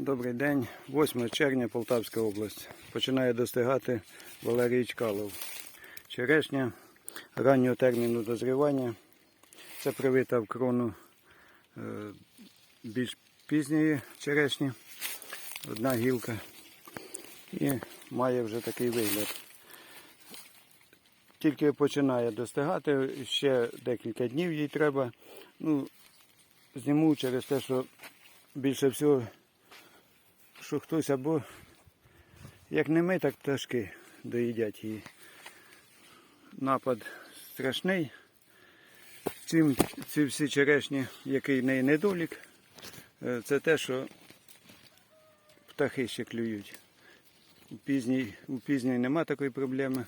Добрий день, 8 червня, Полтавська область. Починає достигати Валерій Чкалов. Черешня раннього терміну дозрівання. Це привита в крону е, більш пізньої черешні. Одна гілка. І має вже такий вигляд. Тільки починає достигати, ще декілька днів їй треба. Ну, зніму через те, що більше всього що хтось або як не ми, так пташки доїдять її. Напад страшний. Цим ці всі черешні, який в неї недолік, е, це те, що птахи ще клюють. У пізній, у пізній нема такої проблеми.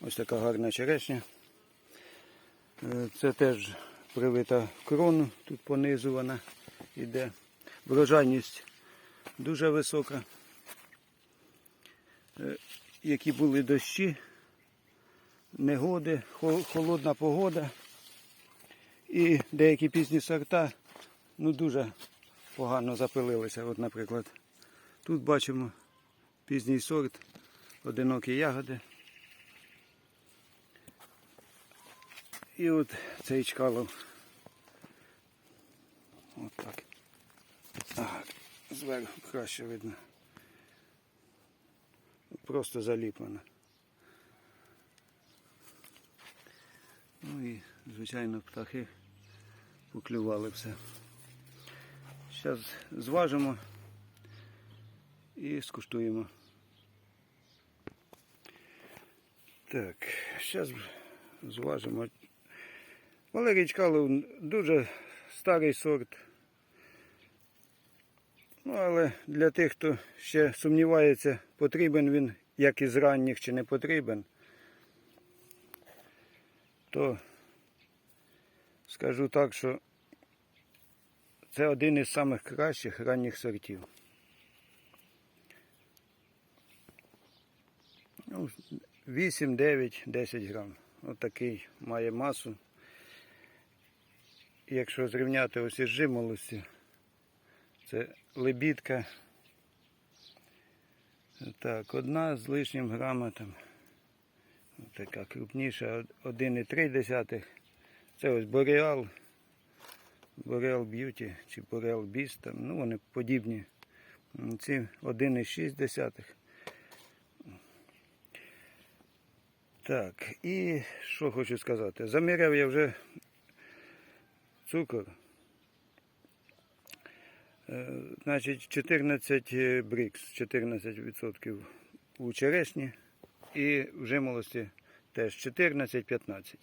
Ось така гарна черешня. Е, Це теж привита крону, тут понизу вона йде. Врожайність дуже висока. Е, Які були дощі, негоди, холодна погода. І деякі пізні сорта ну, дуже погано запилилися. От, наприклад, тут бачимо пізній сорт, одинокі ягоди. І от цей чкалов. От так. Так, зверху краще видно. Просто заліплено. Ну і, звичайно, птахи поклювали все. Зараз зважимо і скуштуємо. Так, зараз зважимо. Валерій Чкалов дуже старий сорт. Ну, але для тих, хто ще сумнівається, потрібен він як із ранніх чи не потрібен, то скажу так, що це один із самих кращих ранніх сортів. Ну, 8, 9, 10 грам. Отакий має масу. Якщо зрівняти ось із жимолості, це лебідка. Так, одна з лишнім грама там. Така крупніша, 1,3. Це ось Бореал. Бореал Б'юті чи Бореал Біст. Ну вони подібні. Ці 1,6. Так, і що хочу сказати. Заміряв я вже цукор. Е, Значить, 14 брікс, 14% у черешні і в жимолості теж 14-15.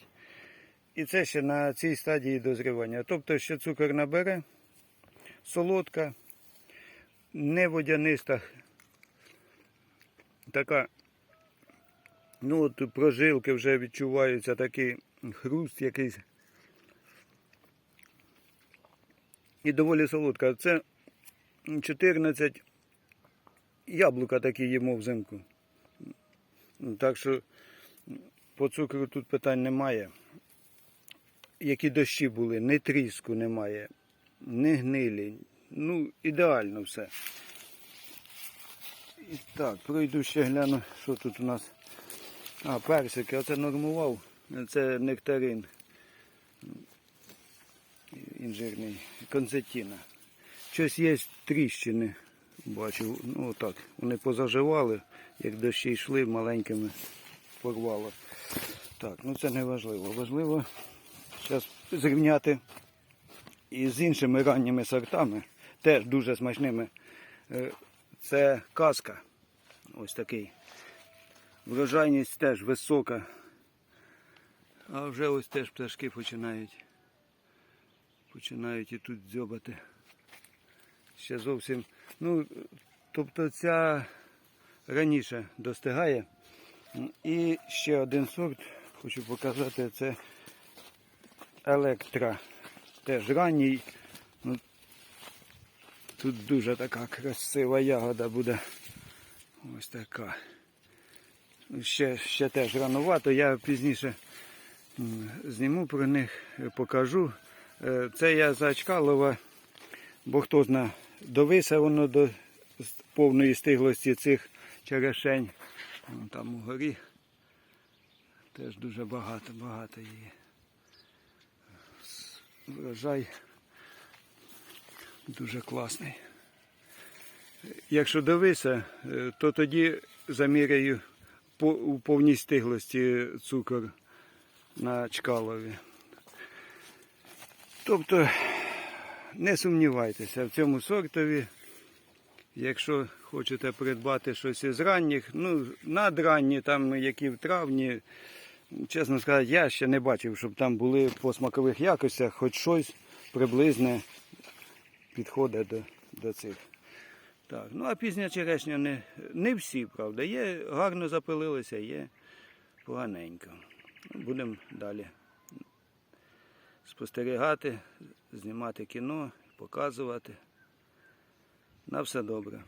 І це ще на цій стадії дозрівання. Тобто ще цукор набере, солодка, не водяниста, така, ну от прожилки вже відчуваються, такий хруст якийсь. І доволі солодка. Це 14 яблука такі їмо взимку. Так що по цукру тут питань немає. Які дощі були, не тріску немає, не гнилі. Ну, ідеально все. І так, пройду ще гляну, що тут у нас. А, персики, оце нормував. Це нектарин інжирний, концетіна. Щось є тріщини, бачу, ну так, вони позаживали, як дощі йшли, маленькими порвало. Так, ну це не важливо. Важливо зараз зрівняти і з іншими ранніми сортами, теж дуже смачними. Е, Це казка. Ось такий. Врожайність теж висока. А вже ось теж пташки починають починають і тут дзьобати. Ще зовсім. Ну, тобто ця раніше достигає. І ще один сорт, хочу показати, це електра. Теж ранній. Ну, тут дуже така красива ягода буде. Ось така. Ще, ще теж ранувато, я пізніше зніму про них, покажу. Е, Це я за Чкалова, бо хто зна, довисе воно до повної стиглості цих черешень. Вон там угорі теж дуже багато, багато її. Врожай дуже класний. Якщо довисе, то тоді заміряю у повній стиглості цукор на чкалові. Тобто не сумнівайтеся в цьому сортові. Якщо хочете придбати щось із ранніх, ну, надранні, там, які в травні, чесно сказати, я ще не бачив, щоб там були по смакових якостях хоч щось приблизне підходить до, до цих. Так, ну а пізня черешня не, не всі, правда. Є гарно запилилися, є поганенько. Будемо далі спостерігати, знімати кіно, показувати. На все добре.